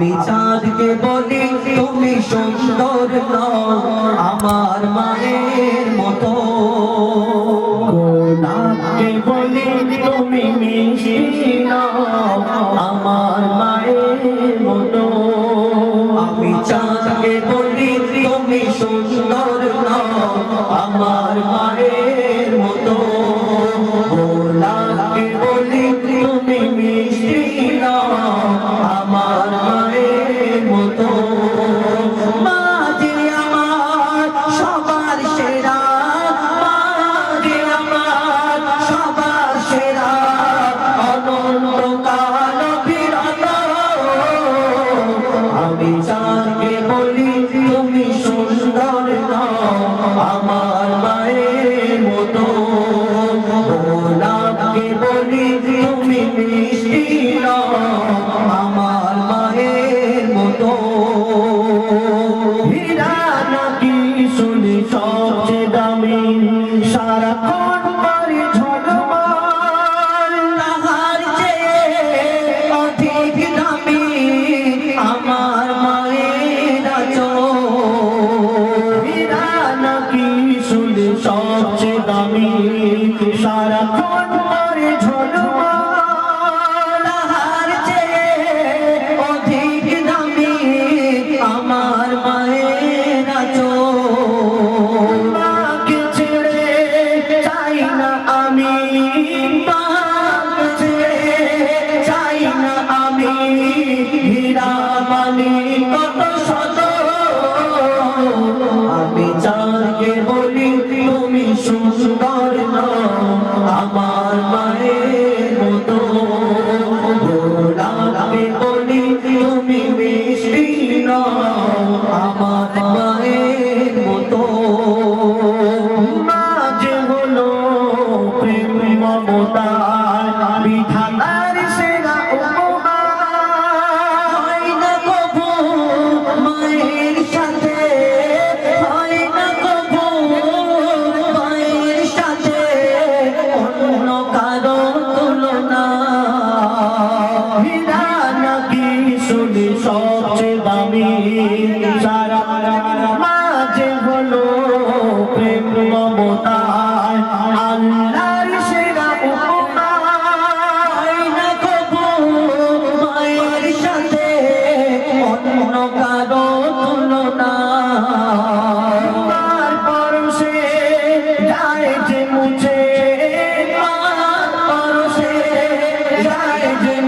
আমি চাঁদকে বলি তুমি সুন্দর নও আমার মায়ের মতো। গোলাপকে বলি তুমি মিশি নও আমার মায়ের মতো। আমি চাঁদকে বলি তুমি সুন্দর নও আমার মায়ের মতো। 아멘. দামি সারা কন্যারে ঝলমালার চেয়ে অধিক দামি আমার মায়ের মাকে ছেড়ে চাই না আমি, মাকে ছেড়ে চাই না আমি। কত সুন্দর না কোনো কারও তুলনা। হীরা নাকি শুনি সবচেয়ে দামি।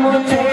মুছে